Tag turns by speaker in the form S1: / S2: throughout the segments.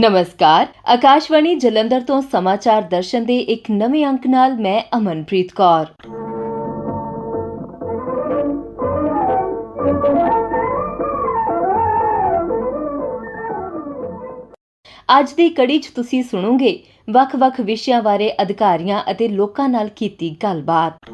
S1: ਨਮਸਕਾਰ। ਆਕਾਸ਼ਵਾਣੀ ਜਲੰਧਰ ਤੋਂ ਸਮਾਚਾਰ ਦਰਸ਼ਨ ਦੇ ਇੱਕ ਨਵੇਂ ਅੰਕ ਨਾਲ ਮੈਂ ਅਮਨਪ੍ਰੀਤ ਕੌਰ। ਅੱਜ ਦੀ ਕੜੀ 'ਚ ਤੁਸੀਂ ਸੁਣੋਗੇ ਵੱਖ-ਵੱਖ ਵਿਸ਼ਿਆਂ ਬਾਰੇ ਅਧਿਕਾਰੀਆਂ ਅਤੇ ਲੋਕਾਂ ਨਾਲ ਕੀਤੀ ਗੱਲਬਾਤ।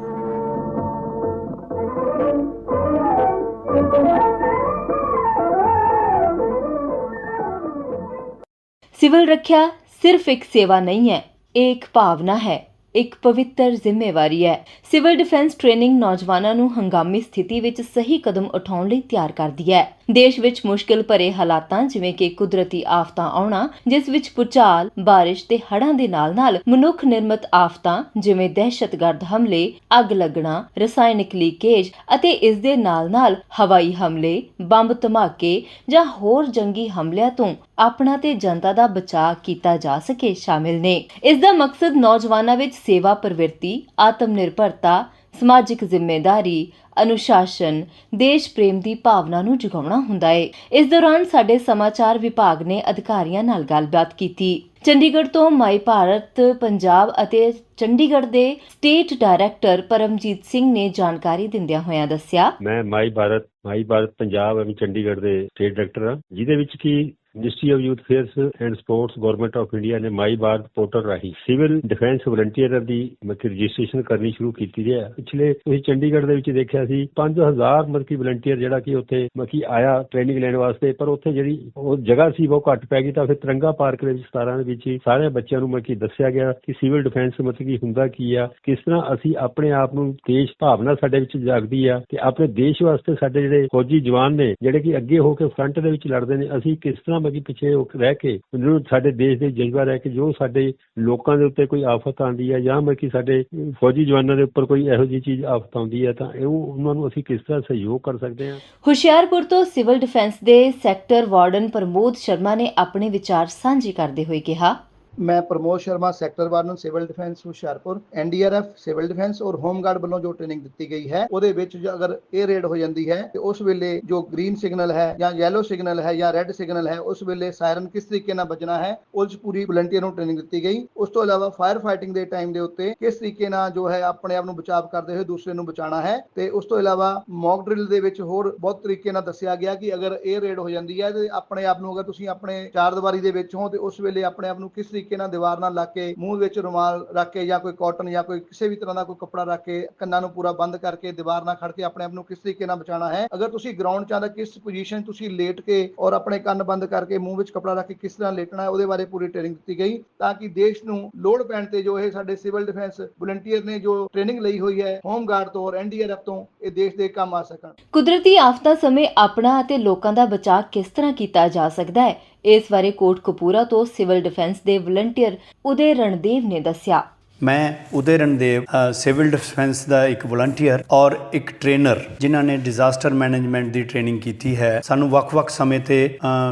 S1: ਸਿਵਲ ਰੱਖਿਆ ਸਿਰਫ ਇੱਕ ਸੇਵਾ ਨਹੀਂ ਹੈ ਇਹ ਇੱਕ ਭਾਵਨਾ ਹੈ। ਇੱਕ ਪਵਿੱਤਰ ਜ਼ਿੰਮੇਵਾਰੀ ਹੈ। ਸਿਵਲ ਡਿਫੈਂਸ ਟ੍ਰੇਨਿੰਗ ਨੌਜਵਾਨਾਂ ਨੂੰ ਹੰਗਾਮੀ ਸਥਿਤੀ ਵਿੱਚ ਸਹੀ ਕਦਮ ਉਠਾਉਣ ਲਈ ਤਿਆਰ ਕਰਦੀ ਹੈ। ਦੇਸ਼ ਵਿੱਚ ਮੁਸ਼ਕਿਲ ਭਰੇ ਹਾਲਾਤਾਂ ਜਿਵੇਂ ਕਿ ਕੁਦਰਤੀ ਆਫਤਾਂ ਆਉਣਾ, ਜਿਸ ਵਿੱਚ ਭੂਚਾਲ, ਬਾਰਿਸ਼ ਤੇ ਹੜ੍ਹਾਂ ਦੇ ਨਾਲ-ਨਾਲ ਮਨੁੱਖ ਨਿਰਮਿਤ ਆਫਤਾਂ ਜਿਵੇਂ ਦਹਿਸ਼ਤਗਰਦ ਹਮਲੇ, ਅੱਗ ਲੱਗਣਾ, ਰਸਾਇਣਿਕ ਲੀਕੇਜ ਅਤੇ ਇਸ ਦੇ ਨਾਲ-ਨਾਲ ਹਵਾਈ ਹਮਲੇ, ਬੰਬ ਧਮਾਕੇ ਜਾਂ ਹੋਰ ਜੰਗੀ ਹਮਲਿਆਂ ਤੋਂ ਆਪਣਾ ਤੇ ਜਨਤਾ ਦਾ ਬਚਾਅ ਕੀਤਾ ਜਾ ਸਕੇ ਸ਼ਾਮਿਲ ਨੇ। ਇਸ ਦਾ ਮਕਸਦ ਨੌਜਵਾਨਾਂ ਵਿੱਚ ਸੇਵਾ ਪ੍ਰਵਿਰਤੀ ਆਤਮ ਨਿਰਭਰਤਾ ਸਮਾਜਿਕ ਜ਼ਿੰਮੇਵਾਰੀ ਅਨੁਸ਼ਾਸਨ, ਦੇਸ਼ ਪ੍ਰੇਮ ਦੀ ਭਾਵਨਾ ਨੂੰ ਜਗਾਉਣਾ ਹੁੰਦਾ ਹੈ ਇਸ ਦੌਰਾਨ ਸਾਡੇ ਸਮਾਚਾਰ ਵਿਭਾਗ ਨੇ ਅਧਿਕਾਰੀਆਂ ਨਾਲ ਗੱਲਬਾਤ ਕੀਤੀ। ਚੰਡੀਗੜ੍ਹ ਤੋਂ ਮਾਈ ਭਾਰਤ, ਪੰਜਾਬ ਅਤੇ ਚੰਡੀਗੜ੍ਹ ਦੇ ਸਟੇਟ ਡਾਇਰੈਕਟਰ ਪਰਮਜੀਤ ਸਿੰਘ ਨੇ ਜਾਣਕਾਰੀ ਦਿੰਦਿਆਂ ਹੋਇਆਂ ਦੱਸਿਆ।
S2: ਮੈਂ ਮਾਈ ਭਾਰਤ ਮਾਈ ਭਾਰਤ ਪੰਜਾਬ ਐਵਂ ਚੰਡੀਗੜ੍ਹ ਦੇ ਸਟੇਟ ਡਾਇਰੈਕਟਰ ਹਾਂ, ਜਿਹਦੇ ਵਿੱਚ ਕੀ ministry of youth affairs and sports government of India ਨੇ ਮਾਈ ਭਾਰਤ ਪੋਰਟਲ ਰਾਹੀਂ ਸਿਵਲ ਡਿਫੈਂਸ ਵਲੰਟੀਅਰ ਦੀ ਮਤਲਬ ਰਜਿਸਟ੍ਰੇਸ਼ਨ ਕਰਨੀ ਸ਼ੁਰੂ ਕੀਤੀ ਹੈ। ਪਿਛਲੇ ਤੁਸੀਂ ਚੰਡੀਗੜ੍ਹ ਦੇ ਵਿੱਚ ਦੇਖਿਆ ਸੀ 5000 ਮਤਲਬ ਕਿ ਵਲੰਟੀਅਰ ਜਿਹੜਾ ਕਿ ਉੱਥੇ ਮਤਲਬ ਆਇਆ ਟ੍ਰੇਨਿੰਗ ਲੈਣ ਵਾਸਤੇ, ਪਰ ਉੱਥੇ ਜਿਹੜੀ ਉਹ ਜਗ੍ਹਾ ਸੀ ਉਹ ਘੱਟ ਪੈ ਗਈ ਤਾਂ ਫਿਰ ਤਿਰੰਗਾ ਪਾਰਕ ਦੇ ਵਿੱਚ 17 ਦੇ ਵਿੱਚ ਹੀ ਸਾਰੇ ਬੱਚਿਆਂ ਨੂੰ ਮਤਲਬ ਕਿ ਦੱਸਿਆ ਗਿਆ ਕਿ ਸਿਵਲ ਡਿਫੈਂਸ ਮਤਲਬ ਕਿ ਹੁੰਦਾ ਕੀ ਆ, ਕਿਸ ਤਰ੍ਹਾਂ ਅਸੀਂ ਆਪਣੇ ਆਪ ਨੂੰ ਦੇਸ਼ ਭਾਵਨਾ ਸਾਡੇ ਵਿੱਚ ਜਾਗਦੀ ਆ ਤੇ ਆਪਣੇ ਦੇਸ਼ ਵਾਸਤੇ ਸਾਡੇ ਜਿਹੜੇ ਫੌਜੀ ਜਵਾਨ ਨੇ, ਜਿਹੜੇ ਕਿ ਅੱਗੇ ਹੋ ਕੇ ਫਰੰਟ ਦੇ ਵਿੱਚ ਲੜਦੇ ਨੇ, ਅਸੀਂ ਕਿਸ ਤਰ੍ਹਾਂ ਮਤਲਬ ਪਿੱਛੇ ਰਹਿ ਕੇ ਉਹਨੂੰ ਸਾਡੇ ਦੇਸ਼ ਦੇ ਜਜ਼ਬਾ ਰਹਿ ਕੇ ਜੋ ਸਾਡੇ ਲੋਕਾਂ ਦੇ ਉੱਤੇ ਕੋਈ ਆਫਤ ਆਉਂਦੀ ਹੈ ਜਾਂ ਮਤਲਬ ਕਿ ਸਾਡੇ ਫੌਜੀ ਜਵਾਨਾਂ ਦੇ ਉੱਪਰ ਕੋਈ ਇਹੋ ਜਿਹੀ ਚੀਜ਼ ਆਫਤ ਆਉਂਦੀ ਹੈ ਤਾਂ ਇਹ ਉਹਨਾਂ ਨੂੰ ਅਸੀਂ ਕਿਸ ਤਰ੍ਹਾਂ ਸਹਿਯੋਗ ਕਰ ਸਕਦੇ ਹਾਂ?
S1: ਹੁਸ਼ਿਆਰਪੁਰ ਤੋਂ ਸਿਵਲ ਡਿਫੈਂਸ ਦੇ ਸੈਕਟਰ ਵਾਰਡਨ ਪ੍ਰਮੋਦ ਸ਼ਰਮਾ ਨੇ ਆਪਣੇ ਵਿਚਾਰ ਸਾਂਝੇ ਕਰਦੇ ਹੋਏ ਕਿਹਾ
S3: ਮੈਂ Pramod Sharma, sector warden civil defence, Hoshiarpur NDRF civil defence ਔਰ ਹੋਮਗਾਰਡ ਵੱਲੋਂ ਜੋ ਟ੍ਰੇਨਿੰਗ ਦਿੱਤੀ ਗਈ ਹੈ, ਉਹਦੇ ਵਿੱਚ ਜੋ ਅਗਰ ਇਹ ਰੇਡ ਹੋ ਜਾਂਦੀ ਹੈ, ਤੇ ਉਸ ਵੇਲੇ ਜੋ ਗ੍ਰੀਨ ਸਿਗਨਲ ਹੈ ਜਾਂ ਯੈਲੋ ਸਿਗਨਲ ਹੈ ਜਾਂ ਰੈੱਡ ਸਿਗਨਲ ਹੈ, ਉਸ ਵੇਲੇ ਸਾਇਰਨ ਕਿਸ ਤਰੀਕੇ ਨਾਲ ਵੱਜਣਾ ਹੈ ਉਸ ਪੂਰੀ ਵਲੰਟੀਅਰ ਨੂੰ ਟ੍ਰੇਨਿੰਗ ਦਿੱਤੀ ਗਈ। ਉਸ ਤੋਂ ਇਲਾਵਾ ਫਾਇਰ ਫਾਈਟਿੰਗ ਦੇ ਟਾਈਮ ਦੇ ਉੱਤੇ ਕਿਸ ਤਰੀਕੇ ਨਾਲ ਜੋ ਹੈ ਆਪਣੇ ਆਪ ਨੂੰ ਬਚਾਅ ਕਰਦੇ ਹੋਏ ਦੂਸਰੇ ਨੂੰ ਬਚਾਉਣਾ ਹੈ, ਤੇ ਉਸ ਤੋਂ ਇਲਾਵਾ ਮੌਕ ਡਰਿਲ ਦੇ ਵਿੱਚ ਹੋਰ ਬਹੁਤ ਤਰੀਕੇ ਨਾਲ ਦੱਸਿਆ ਗਿਆ ਕਿ ਅਗਰ ਇਹ ਰੇਡ ਹੋ ਜਾਂਦੀ ਹੈ, ਤੇ ਆਪਣੇ ਆਪ ਨੂੰ ਅਗਰ ਤੁਸੀਂ ਆਪਣੇ ਚਾਰ ਦੀਵਾਰੀ ਦੇ ਵਿੱਚ ਹੋ, ਤੇ ਉਸ ਵੇਲੇ ਆਪਣੇ ਆਪ ਨੂੰ ਕਿਸ ਤਰੀਕੇ ਨਾਲ ਦੀਵਾਰ ਨਾਲ ਲਾ ਕੇ ਮੂੰਹ ਵਿੱਚ ਰੁਮਾਲ ਰੱਖ ਕੇ ਜਾਂ ਕੋਈ ਕਾਟਨ ਜਾਂ ਕੋਈ ਕਿਸੇ ਵੀ ਤਰ੍ਹਾਂ ਦਾ ਕੋਈ ਕੱਪੜਾ ਰੱਖ ਕੇ ਕੰਨਾਂ ਨੂੰ ਪੂਰਾ ਬੰਦ ਕਰਕੇ ਦੀਵਾਰ ਨਾਲ ਖੜ ਕੇ ਆਪਣੇ ਆਪ ਨੂੰ ਕਿਸ ਤਰੀਕੇ ਨਾਲ ਬਚਾਉਣਾ ਹੈ? ਅਗਰ ਤੁਸੀਂ ਗਰਾਊਂਡ 'ਚ ਆਦਾ ਕਿਸ ਪੋਜੀਸ਼ਨ ਤੁਸੀਂ ਲੇਟ ਕੇ ਔਰ ਆਪਣੇ ਕੰਨ ਬੰਦ ਕਰਕੇ ਮੂੰਹ ਵਿੱਚ ਕੱਪੜਾ ਰੱਖ ਕੇ ਕਿਸ ਤਰ੍ਹਾਂ ਲੇਟਣਾ ਹੈ, ਉਹਦੇ ਬਾਰੇ ਪੂਰੀ ਟ੍ਰੇਨਿੰਗ ਦਿੱਤੀ ਗਈ ਤਾਂ ਕਿ ਦੇਸ਼ ਨੂੰ ਲੋੜ ਪੈਣ ਤੇ ਜੋ ਇਹ ਸਾਡੇ ਸਿਵਲ ਡਿਫੈਂਸ ਵਲੰਟੀਅਰ ਨੇ ਜੋ ਟ੍ਰੇਨਿੰਗ ਲਈ ਹੋਈ ਹੈ ਹੋਮ ਗਾਰਡ ਤੋਂ ਔਰ ਐਨਡੀਆਰਐਫ ਤੋਂ ਇਹ ਦੇਸ਼ ਦੇ ਕੰਮ ਆ ਸਕਣ।
S1: ਕੁਦਰਤੀ ਆਫਤਾਂ ਸਮੇਂ ਆਪਣਾ ਅਤੇ ਲੋਕਾਂ ਦਾ ਬਚਾਅ ਕਿਸ ਤਰ੍ਹਾਂ ਕੀਤਾ ਜਾ ਸਕਦਾ ਹੈ? ਇਸ ਬਾਰੇ ਕੋਟ ਕਪੂਰਾ ਤੋਂ ਸਿਵਲ ਡਿਫੈਂਸ ਦੇ ਵਲੰਟੀਅਰ ਉਦੇ ਰਣਦੇਵ ਨੇ ਦੱਸਿਆ।
S4: ਮੈਂ ਉਦੇ ਰਣਦੇਵ ਸਿਵਲ ਡਿਫੈਂਸ ਦਾ ਇੱਕ ਵਲੰਟੀਅਰ ਔਰ ਇੱਕ ਟ੍ਰੇਨਰ, ਜਿਨ੍ਹਾਂ ਨੇ ਡਿਜ਼ਾਸਟਰ ਮੈਨੇਜਮੈਂਟ ਦੀ ਟ੍ਰੇਨਿੰਗ ਕੀਤੀ ਹੈ। ਸਾਨੂੰ ਵੱਖ-ਵੱਖ ਸਮੇਂ ਤੇ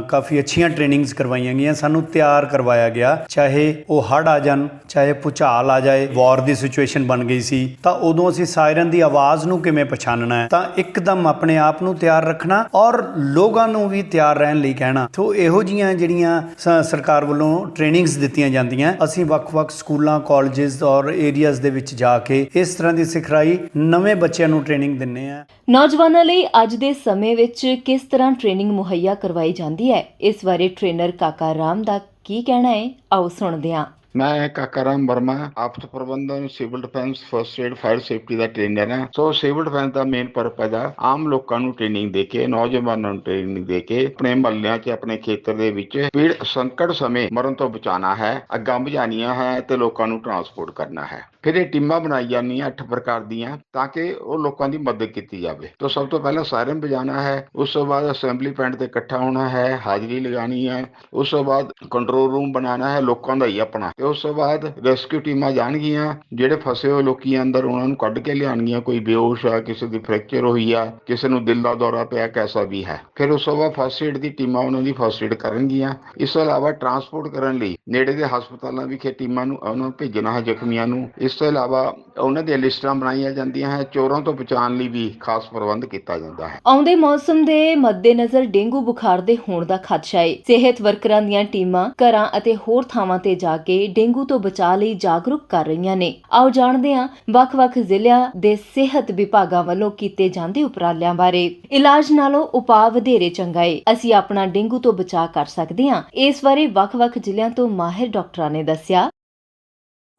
S4: ਕਾਫੀ ਅੱਛੀਆਂ ਟ੍ਰੇਨਿੰਗਸ ਕਰਵਾਈਆਂ ਗਈਆਂ। ਸਾਨੂੰ ਤਿਆਰ ਕਰਵਾਇਆ ਗਿਆ। ਚਾਹੇ ਉਹ ਹੜ੍ਹ ਆ ਜਾਣ, ਚਾਹੇ ਭੁਚਾਲ ਆ ਜਾਏ, ਵਾਰ ਦੀ ਸਿਚੁਏਸ਼ਨ ਬਣ ਗਈ ਸੀ, ਤਾਂ ਉਦੋਂ ਅਸੀਂ ਸਾਇਰਨ ਦੀ ਆਵਾਜ਼ ਨੂੰ ਕਿਵੇਂ ਪਛਾਣਨਾ ਹੈ? ਤਾਂ ਇੱਕਦਮ ਆਪਣੇ ਆਪ ਨੂੰ ਤਿਆਰ ਰੱਖਣਾ ਔਰ ਲੋਕਾਂ ਨੂੰ ਵੀ ਤਿਆਰ ਰਹਿਣ ਲਈ ਕਹਿਣਾ। ਸੋ ਇਹੋ ਜੀਆਂ ਜਿਹੜੀਆਂ ਸਰਕਾਰ ਵੱਲੋਂ ਟ੍ਰੇਨਿੰਗਸ ਦਿੱਤੀਆਂ ਜਾਂਦੀਆਂ, ਅਸੀਂ ਵੱਖ-ਵੱਖ ਸਕੂਲਾਂ, ਕਾਲਜਸ ਔਰ ਏਰੀਆਜ਼ ਦੇ ਵਿੱਚ ਜਾ ਕੇ ਇਸ ਤਰ੍ਹਾਂ ਦੀ ਸਿਖਲਾਈ ਨਵੇਂ ਬੱਚਿਆਂ ਨੂੰ ਟ੍ਰੇਨਿੰਗ ਦਿੰਨੇ ਆ
S1: ਨੌਜਵਾਨਾਂ ਲਈ ਅੱਜ ਦੇ ਸਮੇਂ ਵਿੱਚ ਕਿਸ ਤਰ੍ਹਾਂ ਟ੍ਰੇਨਿੰਗ ਮੁਹੱਈਆ ਕਰਵਾਈ ਜਾਂਦੀ ਹੈ? ਇਸ ਬਾਰੇ ਟ੍ਰੇਨਰ ਕਾਕਾ ਰਾਮ ਦਾ ਕੀ ਕਹਿਣਾ ਹੈ? ਆਓ ਸੁਣਦੇ ਹਾਂ।
S5: ਮੈਂ ਕਾਕਾਰਾਮ ਵਰਮਾ ਆਪਤ ਪ੍ਰਬੰਧਨ civil defence first aid fire safety ਦਾ ਟ੍ਰੇਨਰ ਹਾਂ। ਸੋ ਸਿਵਲ ਡਿਫੈਂਸ ਦਾ ਮੇਨ ਪਰਪਸ ਆ, ਆਮ ਲੋਕਾਂ ਨੂੰ ਟ੍ਰੇਨਿੰਗ ਦੇ ਕੇ, ਨੌਜਵਾਨਾਂ ਨੂੰ ਟ੍ਰੇਨਿੰਗ ਦੇ ਕੇ, ਆਪਣੇ ਮਹੱਲਿਆਂ 'ਚ, ਆਪਣੇ ਖੇਤਰ ਦੇ ਵਿੱਚ ਪੀੜ ਸੰਕਟ ਸਮੇਂ ਮਰਨ ਤੋਂ ਬਚਾਉਣਾ ਹੈ, ਅੱਗਾਂ ਬੁਝਾਉਣੀਆਂ ਹੈ ਤੇ ਲੋਕਾਂ ਨੂੰ ਟਰਾਂਸਪੋਰਟ ਕਰਨਾ ਹੈ। ਫਿਰ ਇਹ ਟੀਮਾਂ ਬਣਾਈ ਜਾਂਦੀਆਂ, ਅੱਠ ਪ੍ਰਕਾਰ ਦੀਆਂ, ਤਾਂ ਕਿ ਉਹ ਲੋਕਾਂ ਦੀ ਮਦਦ ਕੀਤੀ ਜਾਵੇ। ਤਾਂ ਸਭ ਤੋਂ ਪਹਿਲਾਂ ਸਾਇਰਨ ਵਜਾਣਾ ਹੈ, ਉਸ ਤੋਂ ਬਾਅਦ ਅਸੈਂਬਲੀ ਪੁਆਇੰਟ ਤੇ ਇਕੱਠਾ ਹੋਣਾ ਹੈ, ਹਾਜ਼ਰੀ ਲਗਾਣੀ ਹੈ, ਉਸ ਤੋਂ ਬਾਅਦ ਕੰਟਰੋਲ ਰੂਮ ਬਣਾਉਣਾ ਹੈ, ਲੋਕਾਂ ਦਾ ਹੀ ਆਪਣਾ। ਤੇ ਉਸ ਤੋਂ ਬਾਅਦ ਰੈਸਕਿਊ ਟੀਮਾਂ ਜਾਣਗੀਆਂ, ਜਿਹੜੇ ਫਸੇ ਹੋਏ ਲੋਕੀ ਅੰਦਰ, ਉਹਨਾਂ ਨੂੰ ਕੱਢ ਕੇ ਲਿਆਉਣਗੀਆਂ, ਕੋਈ ਬੇਹੋਸ਼ ਆ, ਕਿਸੇ ਦੀ ਫ੍ਰੈਕਚਰ ਹੋਈ ਆ, ਕਿਸੇ ਨੂੰ ਦਿਲ ਦਾ ਦੌਰਾ ਪਿਆ, ਕੈਸਾ ਵੀ ਹੈ। ਫਿਰ ਉਸ ਤੋਂ ਬਾਅਦ ਫਸਟ ਏਡ ਦੀ ਟੀਮਾਂ ਉਹਨਾਂ ਦੀ ਫਸਟ ਏਡ ਕਰਨਗੀਆਂ। ਇਸ ਤੋਂ ਇਲਾਵਾ ਟਰਾਂਸਪੋਰਟ ਕਰਨ ਲਈ ਨੇੜੇ ਦੇ ਹਸਪਤਾਲਾਂ ਵਿਖੇ ਟੀਮਾਂ ਨੂੰ, ਉਹਨਾਂ ਨੂੰ ਭੇਜਣਾ ਹੈ, ਜ਼ਖਮੀਆਂ ਨੂੰ। ਇਸ ਇਸ ਤੋਂ ਇਲਾਵਾ ਉਹਨਾਂ ਦੀਆਂ ਲਿਸਟਾਂ ਬਣਾਈਆਂ ਜਾਂਦੀਆਂ ਹੈ, ਚੋਰਾਂ ਤੋਂ ਬਚਾਉਣ ਲਈ ਵੀ ਖਾਸ ਪ੍ਰਬੰਧ ਕੀਤਾ ਜਾਂਦਾ ਹੈ।
S1: ਆਉਂਦੇ ਮੌਸਮ ਦੇ ਮੱਦੇਨਜ਼ਰ ਡੇਂਗੂ ਬੁਖਾਰ ਦੇ ਹੋਣ ਦਾ ਖਦਸ਼ਾ ਹੈ ਸਿਹਤ ਵਰਕਰਾਂ ਦੀਆਂ ਟੀਮਾਂ ਘਰਾਂ ਅਤੇ ਹੋਰ ਥਾਵਾਂ ਤੇ ਜਾ ਕੇ ਡੇਂਗੂ ਤੋਂ ਬਚਾਅ ਲਈ ਜਾਗਰੂਕ ਕਰ ਰਹੀਆਂ ਨੇ। ਆਓ ਜਾਣਦੇ ਹਾਂ ਵੱਖ-ਵੱਖ ਜ਼ਿਲ੍ਹਿਆਂ ਦੇ ਸਿਹਤ ਵਿਭਾਗਾਂ ਵੱਲੋਂ ਕੀਤੇ ਜਾਂਦੇ ਉਪਰਾਲਿਆਂ ਬਾਰੇ। ਇਲਾਜ ਨਾਲੋਂ ਉਪਾਅ ਵਧੇਰੇ ਚੰਗਾ ਏ। ਅਸੀਂ ਆਪਣਾ ਡੇਂਗੂ ਤੋਂ ਬਚਾਅ ਕਰ ਸਕਦੇ ਹਾਂ। ਇਸ ਬਾਰੇ ਵੱਖ-ਵੱਖ ਜ਼ਿਲ੍ਹਿਆਂ ਤੋਂ ਮਾਹਿਰ ਡਾਕਟਰਾਂ ਨੇ ਦੱਸਿਆ।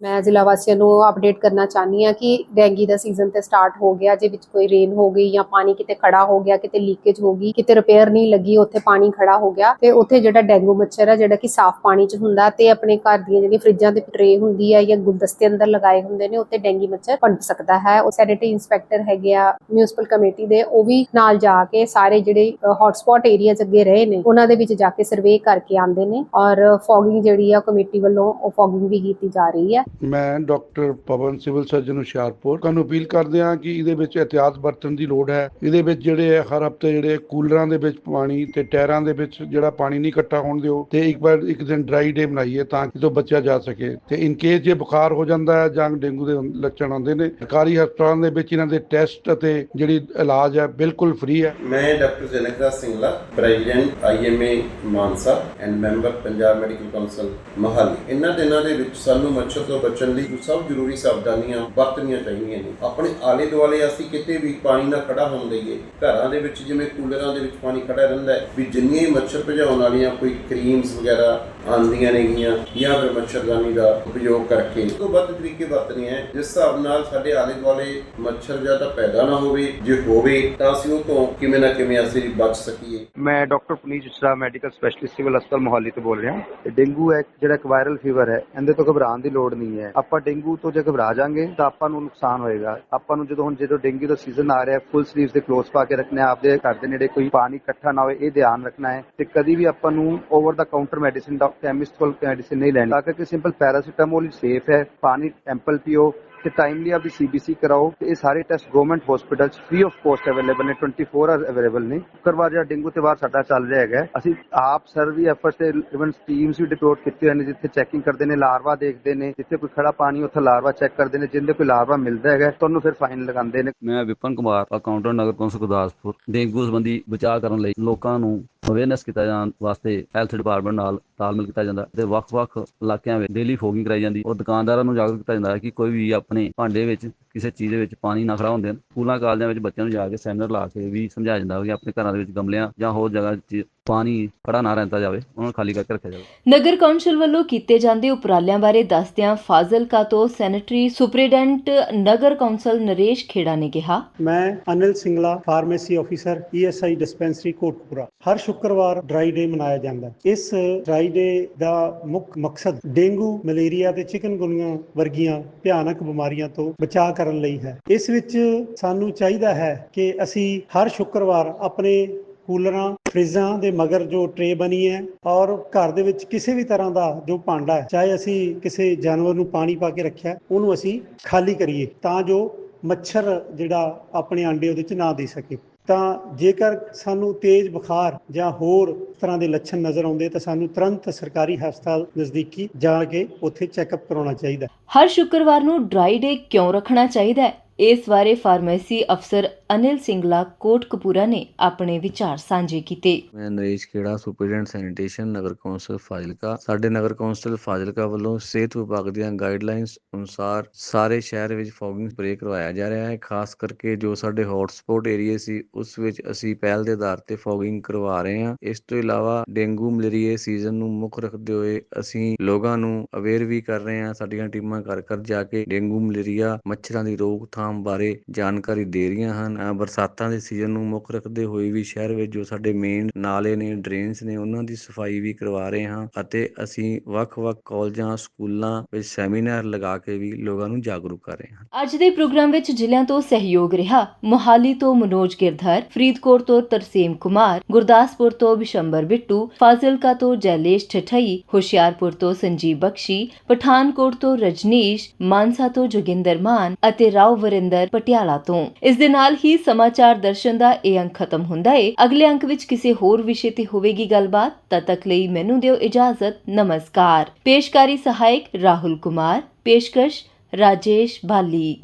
S6: ਮੈਂ ਜ਼ਿਲ੍ਹਾ ਵਾਸੀਆਂ ਨੂੰ ਅਪਡੇਟ ਕਰਨਾ ਚਾਹਨੀ ਆ ਕਿ ਡੈਂਗੀ ਦਾ ਸੀਜ਼ਨ ਤੇ ਸਟਾਰਟ ਹੋ ਗਿਆ, ਜੇ ਵਿੱਚ ਕੋਈ ਰੇਨ ਹੋ ਗਈ ਜਾਂ ਪਾਣੀ ਕਿਤੇ ਖੜਾ ਹੋ ਗਿਆ, ਕਿਤੇ ਲੀਕੇਜ ਹੋ ਗਈ, ਕਿਤੇ ਰਿਪੇਅਰ ਨਹੀਂ ਲੱਗੀ, ਉੱਥੇ ਪਾਣੀ ਖੜਾ ਹੋ ਗਿਆ, ਤੇ ਉੱਥੇ ਜਿਹੜਾ ਡੈਂਗੂ ਮੱਛਰ ਆ, ਜਿਹੜਾ ਕਿ ਸਾਫ਼ ਪਾਣੀ 'ਚ ਹੁੰਦਾ ਤੇ ਆਪਣੇ ਘਰ ਦੀਆਂ ਜਿਹੜੀਆਂ ਫਰਿੱਜਾਂ ਦੇ ਟਰੇ ਹੁੰਦੀ ਹੈ ਜਾਂ ਗੁਲਦਸਤੇ ਅੰਦਰ ਲਗਾਏ ਹੁੰਦੇ ਨੇ, ਉੱਥੇ ਡੈਂਗੀ ਮੱਛਰ ਪਨਪ ਸਕਦਾ ਹੈ। ਉਹ ਸੈਨੇਟਰੀ ਇੰਸਪੈਕਟਰ ਹੈਗੇ ਆ ਮਿਊਨਿਸਪਲ ਕਮੇਟੀ ਦੇ, ਉਹ ਵੀ ਨਾਲ ਜਾ ਕੇ ਸਾਰੇ ਜਿਹੜੇ ਹੌਟਸਪੌਟ ਏਰੀਆਜ਼ ਅੱਗੇ ਰਹੇ ਨੇ, ਉਹਨਾਂ ਦੇ ਵਿੱਚ ਜਾ ਕੇ ਸਰਵੇ ਕਰਕੇ ਆਉਂਦੇ ਨੇ ਔਰ ਫੋਗਿੰਗ ਜਿਹੜੀ ਆ ਕਮੇਟੀ ਵੱਲੋਂ ਉਹ ਫੋਗਿੰਗ ਵੀ ਕੀਤੀ ਜਾ ਰਹੀ ਹੈ
S7: ਮੈਂ doctor Pawan civil surgeon Hoshiarpur. ਤੁਹਾਨੂੰ ਅਪੀਲ ਕਰਦੇ ਹਾਂ ਕਿ ਇਹਦੇ ਵਿੱਚ ਇhtiyat ਵਰਤਣ ਦੀ ਲੋੜ ਹੈ। ਇਹਦੇ ਵਿੱਚ ਜਿਹੜੇ ਹਰ ਹਫ਼ਤੇ ਜਿਹੜੇ ਕੂਲਰਾਂ ਦੇ ਵਿੱਚ ਪਾਣੀ ਤੇ ਟਾਇਰਾਂ ਦੇ ਵਿੱਚ ਜਿਹੜਾ ਪਾਣੀ ਨਹੀਂ ਇਕੱਠਾ ਹੋਣ ਦਿਓ ਤੇ ਇੱਕ ਵਾਰ ਇੱਕ ਦਿਨ ਡਰਾਈ ਡੇ ਬਣਾਈਏ ਤਾਂ ਕਿ ਤੋਂ ਬਚਿਆ ਜਾ ਸਕੇ। ਤੇ ਇਨ ਕੇਸ ਜੇ ਬੁਖਾਰ ਹੋ ਜਾਂਦਾ ਹੈ ਜਾਂ ਡੇਂਗੂ ਦੇ ਲੱਛਣ ਆਉਂਦੇ ਨੇ, ਸਰਕਾਰੀ ਹਸਪਤਾਲਾਂ ਦੇ ਵਿੱਚ ਇਹਨਾਂ ਦੇ ਟੈਸਟ ਅਤੇ ਜਿਹੜੀ ਇਲਾਜ ਹੈ ਬਿਲਕੁਲ ਫ੍ਰੀ ਹੈ।
S8: ਮੈਂ doctor Janakraj Singla president IMA Mansa and member Punjab medical council Mohali. ਇਹਨਾਂ ਦਿਨਾਂ ਦੇ ਵਿੱਚ ਸਾਨੂੰ ਮੱਛਰ ਤੋਂ ਬਚਣ ਲਈ ਸਭ ਜ਼ਰੂਰੀ ਸਾਵਧਾਨੀਆਂ ਵਰਤਣੀਆਂ ਚਾਹੀਦੀਆਂ ਨੇ। ਆਪਣੇ ਆਲੇ ਦੁਆਲੇ ਅਸੀਂ ਕਿਤੇ ਵੀ ਪਾਣੀ ਨਾ ਖੜਾ ਹੋਣ ਦਈਏ। ਘਰਾਂ ਦੇ ਵਿੱਚ ਜਿਵੇਂ ਕੂਲਰਾਂ ਦੇ ਵਿੱਚ ਪਾਣੀ ਖੜਾ ਰਹਿੰਦਾ ਹੈ, ਵੀ ਜਿੰਨੀਆਂ ਹੀ ਮੱਛਰ ਭਜਾਉਣ ਵਾਲੀਆਂ ਕੋਈ ਕਰੀਮਸ ਵਗੈਰਾ ਆਉਂਦੀਆਂ ਨੇਗੀਆਂ ਜਾਂ ਫਿਰ ਮੱਛਰਦਾਨੀ ਦਾ ਉਪਯੋਗ ਕਰਕੇ। ਤੋਂ ਵੱਧ ਤਰੀਕੇ ਵਰਤਣੇ ਹੈ। ਜਿਸ ਹਿਸਾਬ ਨਾਲ ਸਾਡੇ ਆਲੇ ਦੁਆਲੇ ਮੱਛਰ ਜ਼ਿਆਦਾ ਪੈਦਾ ਨਾ ਹੋਵੇ ਜੇ ਹੋਵੇ ਤਾਂ ਅਸੀਂ ਉਹ ਤੋਂ ਕਿਵੇਂ ਨਾ ਕਿਵੇਂ ਅਸੀਂ ਬਚ ਸਕੀਏ।
S9: ਮੈਂ doctor Puneet Jasra medical specialist civil ਹਸਪਤਾਲ ਮੋਹਾਲੀ ਤੋਂ ਬੋਲ ਰਿਹਾ। ਡੇਂਗੂ ਹੈ ਜਿਹੜਾ ਇੱਕ ਵਾਇਰਲ ਫੀਵਰ ਹੈ ਇਹਦੇ ਤੋਂ ਘਬਰਾਉਣ ਦੀ ਲੋੜ ਨਹੀਂ ਹੈ। ਆਪਾਂ ਡੇਂਗੂ ਤੋਂ ਜੇ ਘਬਰਾ ਜਾਾਂਗੇ ਤਾਂ ਆਪਾਂ ਨੂੰ ਨੁਕਸਾਨ ਹੋਏਗਾ। ਆਪਾਂ ਨੂੰ ਜਦੋਂ ਹੁਣ ਜਦੋਂ ਡੇਂਗੂ ਦਾ ਸੀਜ਼ਨ ਆ ਰਿਹਾ ਫੁੱਲ ਸਲੀਵਸ ਦੇ ਕਲੋਥਸ ਪਾ ਕੇ ਰੱਖਣੇ ਆ, ਆਪਦੇ ਘਰ ਦੇ ਨੇੜੇ ਕੋਈ ਪਾਣੀ ਇਕੱਠਾ ਨਾ ਹੋਵੇ ਇਹ ਧਿਆਨ ਰੱਖਣਾ ਹੈ। ਤੇ ਕਦੀ ਵੀ ਆਪਾਂ ਨੂੰ over the counter medicine doctor chemist ਕੋਲ ਮੈਡੀਸਿਨ ਨਹੀਂ ਲੈਣੀ। ਤਾਂ ਕਿ ਸਿੰਪਲ ਪੈਰਾਸੀਟਾਮੋਲ ਹੀ ਸੇਫ ਹੈ। ਪਾਣੀ ਐਂਪਲ ਪੀਓ। ਤੇ ਟਾਈਮਲੀ ਆਪਦੀ ਸੀਬੀਸੀ ਕਰਾਓ, ਤੇ ਇਹ ਸਾਰੇ ਟੈਸਟ ਗਵਰਨਮੈਂਟ ਹਸਪੀਟਲ ਚ ਫ੍ਰੀ ਆਫ ਕੋਸਟ ਅਵੇਲੇਬਲ ਨੇ 24 ਆਵਰ ਅਵੇਲੇਬਲ ਨੇ। ਕਰਵਾ ਜਿਹੜਾ ਡੇਂਗੂ ਤੇ ਵਾਰ ਸਾਡਾ ਚੱਲ ਰਿਹਾ ਹੈਗਾ, ਅਸੀਂ ਆਪ ਸਰ ਵੀ ਐਫਰਟਸ ਤੇ ਇਵਨ ਟੀਮਸ ਵੀ ਡਿਪਲੋਟ ਕੀਤੇ ਹੋਏ ਨੇ, ਜਿੱਥੇ ਚੈਕਿੰਗ ਕਰਦੇ ਨੇ ਲਾਰਵਾ ਦੇਖਦੇ ਨੇ, ਜਿੱਥੇ ਕੋਈ ਖੜਾ ਪਾਣੀ, ਉੱਥੇ ਲਾਰਵਾ ਚੈੱਕ ਕਰਦੇ ਨੇ, ਜਿੰਦੇ ਕੋਈ ਲਾਰਵਾ ਮਿਲਦਾ ਹੈਗਾ, ਤੁਹਾਨੂੰ ਫਿਰ ਫਾਈਨ ਲਗਾਉਂਦੇ ਨੇ।
S10: ਮੈਂ Vipan Kumar accountant Nagar council Gurdaspur, dengue ਸੰਬੰਧੀ ਬਚਾਅ ਕਰਨ ਲਈ ਲੋਕਾਂ ਨੂੰ ਅਵੇਅਰਨੈਸ ਕੀਤਾ ਜਾਣ ਵਾਸਤੇ ਹੈਲਥ ਡਿਪਾਰਟਮੈਂਟ ਨਾਲ ਤਾਲਮੇਲ ਕੀਤਾ ਜਾਂਦਾ, ਤੇ ਵੱਖ-ਵੱਖ ਇਲਾਕਿਆਂ ਵਿੱਚ ਡੇਲੀ ਫੋਗਿੰਗ ਕਰਾਈ ਜਾਂਦੀ, ਔਰ ਦੁਕਾਨਦਾਰਾਂ ਨੂੰ ਜਾਗਰੂਕ ਕੀਤਾ ਜਾਂਦਾ ਹੈ ਕਿ ਕੋਈ ਵੀ ਆਪਣੇ ਭਾਂਡੇ ਵਿੱਚ। ਕਿਸੇ ਚੀਜ਼ ਦੇ ਵਿੱਚ ਪਾਣੀ ਨਾ ਖੜਾ ਹੁੰਦੇ ਹਨ। ਸਕੂਲਾਂ ਕਾਲਜਾਂ ਵਿੱਚ ਬੱਚਿਆਂ ਨੂੰ ਜਾ ਕੇ ਸੈਮੀਨਾਰ ਲਾ ਕੇ ਵੀ ਸਮਝਾਇਆ ਜਾਂਦਾ ਹੈ ਕਿ ਆਪਣੇ ਘਰਾਂ ਦੇ ਵਿੱਚ ਗਮਲਿਆਂ ਜਾਂ ਹੋਰ ਜਗ੍ਹਾ 'ਚ ਪਾਣੀ ਖੜਾ ਨਾ ਰਹਿੰਦਾ ਜਾਵੇ ਉਹਨਾਂ ਨੂੰ ਖਾਲੀ ਕਰਕੇ ਰੱਖਿਆ ਜਾਵੇ।
S1: ਨਗਰ ਕੌਂਸਲ ਵੱਲੋਂ ਕੀਤੇ ਜਾਂਦੇ ਉਪਰਾਲਿਆਂ ਬਾਰੇ ਦੱਸਦਿਆਂ ਫਾਜ਼ਿਲਕਾ ਤੋਂ ਸੈਨੇਟਰੀ ਸੁਪਰੀਡੈਂਟ ਨਗਰ ਕੌਂਸਲ ਨਰੇਸ਼ ਖੇੜਾ ਨੇ ਕਿਹਾ।
S11: ਮੈਂ Anil Singla pharmacy officer ESI dispensary Kotpura ਹਰ ਸ਼ੁੱਕਰਵਾਰ ਡਰਾਈ ਡੇ ਮਨਾਇਆ ਜਾਂਦਾ ਹੈ। ਇਸ ਡਰਾਈ ਡੇ ਦਾ ਮੁੱਖ ਮਕਸਦ ਡੇਂਗੂ ਮਲੇਰੀਆ ਤੇ ਚਿਕਨਗੁਨੀਆ ਵਰਗੀਆਂ ਭਿਆਨਕ ਬਿਮਾਰੀਆਂ ਤੋਂ ਬਚਾਅ ਕਰਨ ਲਈ ਹੈ। ਇਸ ਵਿੱਚ ਸਾਨੂੰ ਚਾਹੀਦਾ ਹੈ ਕਿ ਅਸੀਂ ਹਰ ਸ਼ੁੱਕਰਵਾਰ ਆਪਣੇ ਕੂਲਰਾਂ, ਫਰਿੱਜਾਂ ਦੇ ਮਗਰ ਜੋ ਟਰੇ ਬਣੀ ਹੈ ਔਰ ਘਰ ਦੇ ਵਿੱਚ ਕਿਸੇ ਵੀ ਤਰ੍ਹਾਂ ਦਾ ਜੋ ਭਾਂਡਾ ਹੈ, ਚਾਹੇ ਅਸੀਂ ਕਿਸੇ ਜਾਨਵਰ ਨੂੰ ਪਾਣੀ ਪਾ ਕੇ ਰੱਖਿਆ, ਉਹਨੂੰ ਅਸੀਂ ਖਾਲੀ ਕਰੀਏ ਤਾਂ ਜੋ ਮੱਛਰ ਜਿਹੜਾ ਆਪਣੇ ਆਂਡੇ ਉਹਦੇ ਚ ਨਾ ਦੇ ਸਕੇ। ਤਾਂ ਜੇਕਰ ਸਾਨੂੰ ਤੇਜ਼ ਬੁਖਾਰ ਜਾਂ ਹੋਰ ਤਰ੍ਹਾਂ ਦੇ ਲੱਛਣ ਨਜ਼ਰ ਆਉਂਦੇ ਤਾਂ ਸਾਨੂੰ ਤੁਰੰਤ ਸਰਕਾਰੀ ਹਸਪਤਾਲ ਨਜ਼ਦੀਕੀ ਜਾ ਕੇ ਉੱਥੇ ਚੈੱਕਅਪ ਕਰਾਉਣਾ ਚਾਹੀਦਾ
S1: ਹਰ ਸ਼ੁੱਕਰਵਾਰ ਨੂੰ ਡਰਾਈ ਡੇ ਕਿਉਂ ਰੱਖਣਾ ਚਾਹੀਦਾ ਹੈ? ਇਸ ਬਾਰੇ ਫਾਰਮੇਸੀ ਅਫਸਰ ਅਨਿਲ ਸਿੰਗਲਾ ਕੋਟਕਪੂਰਾ ਨੇ ਆਪਣੇ ਵਿਚਾਰ ਸਾਂਝੇ ਕੀਤੇ।
S10: ਮੈਂ Naresh Khera, superintendent sanitation, Nagar council Fazilka. ਸਾਡੇ ਨਗਰ ਕੌਂਸਲ ਫਾਜ਼ਿਲਕਾ ਵੱਲੋਂ ਸਿਹਤ ਵਿਭਾਗ ਦੀਆਂ ਗਾਈਡਲਾਈਨਸ ਅਨੁਸਾਰ ਸਾਰੇ ਸ਼ਹਿਰ ਵਿੱਚ ਫੌਗਿੰਗ ਸਪਰੇਅ ਕਰਵਾਇਆ ਜਾ ਰਿਹਾ ਹੈ। ਖਾਸ ਕਰਕੇ ਜੋ ਸਾਡੇ ਹੌਟਸਪੌਟ ਏਰੀਆ ਸੀ, ਉਸ ਵਿੱਚ ਅਸੀਂ ਪਹਿਲ ਦੇ ਆਧਾਰ ਤੇ ਫੌਗਿੰਗ ਕਰਵਾ ਰਹੇ ਹਾਂ। ਇਸ ਤੋਂ ਇਲਾਵਾ ਡੇਂਗੂ ਮਲੇਰੀਆ ਸੀਜ਼ਨ ਨੂੰ ਮੁੱਖ ਰੱਖਦੇ ਹੋਏ ਅਸੀਂ ਲੋਕਾਂ ਨੂੰ ਅਵੇਅਰ ਵੀ ਕਰ ਰਹੇ ਹਾਂ। ਸਾਡੀਆਂ ਟੀਮਾਂ ਘਰ ਘਰ ਜਾ ਕੇ ਡੇਂਗੂ ਮਲੇਰੀਆ, ਮੱਛਰਾਂ ਦੀ ਰੋਕਥਾਮ ਬਾਰੇ ਜਾਣਕਾਰੀ ਦੇ ਰਹੀਆਂ ਹਨ। ਬਰਸਾਤਾਂ ਦੇ ਸੀਜ਼ਨ ਨੂੰ ਮੁੱਖ ਰੱਖਦੇ ਹੋਏ ਵੀ ਸ਼ਹਿਰ ਵਿੱਚ ਜੋ ਸਾਡੇ ਮੇਨ ਨਾਲੇ ਨੇ ਡਰੇਨਸ ਨੇ, ਉਹਨਾਂ ਦੀ ਸਫ਼ਾਈ ਵੀ ਕਰਵਾ ਰਹੇ ਹਾਂ ਅਤੇ ਅਸੀਂ ਵੱਖ-ਵੱਖ ਕਾਲਜਾਂ, ਸਕੂਲਾਂ ਵਿੱਚ ਸੈਮੀਨਾਰ ਲਗਾ ਕੇ ਵੀ ਲੋਕਾਂ ਨੂੰ ਜਾਗਰੂਕ ਕਰ ਰਹੇ ਹਾਂ।
S1: ਅੱਜ ਦੇ ਪ੍ਰੋਗਰਾਮ ਵਿੱਚ ਜ਼ਿਲ੍ਹਿਆਂ ਤੋਂ ਸਹਿਯੋਗ ਰਿਹਾ। ਮੁਹਾਲੀ ਤੋਂ ਮਨੋਜ ਗਿਰਧਰ, ਫਰੀਦਕੋਟ ਤੋਂ ਤਰਸੇਮ ਕੁਮਾਰ, ਗੁਰਦਾਸਪੁਰ ਤੋਂ ਬਿਸ਼ੰਬਰ ਬਿੱਟੂ, ਫਾਜ਼ਿਲਕਾ ਤੋਂ ਜੈਲੇਸ਼ ਠਠਈ, ਹੁਸ਼ਿਆਰਪੁਰ ਤੋਂ ਸੰਜੀਵ ਬਖਸ਼ੀ, ਪਠਾਨਕੋਟ ਤੋਂ ਰਜਨੀਸ਼, ਮਾਨਸਾ ਤੋਂ ਜੋਗਿੰਦਰ ਮਾਨ ਅਤੇ ਰਾਓ ਵਰਿੰਦਰ ਪਟਿਆਲਾ ਤੋਂ। ਇਸ ਦੇ ਨਾਲ ਹੀ ਸਮਾਚਾਰ ਦਰਸ਼ਨ ਦਾ ਇਹ ਅੰਕ ਖਤਮ ਹੁੰਦਾ ਹੈ ਅਗਲੇ ਅੰਕ ਵਿੱਚ ਕਿਸੇ ਹੋਰ ਵਿਸ਼ੇ ਤੇ ਹੋਵੇਗੀ ਗੱਲਬਾਤ ਤਦ ਤੱਕ ਲਈ ਮੈਨੂੰ ਦਿਓ ਇਜਾਜ਼ਤ। ਨਮਸਕਾਰ। ਪੇਸ਼ਕਾਰੀ ਸਹਾਇਕ ਰਾਹੁਲ ਕੁਮਾਰ। ਪੇਸ਼ਕਸ਼ ਰਾਜੇਸ਼ ਬਾਲੀ।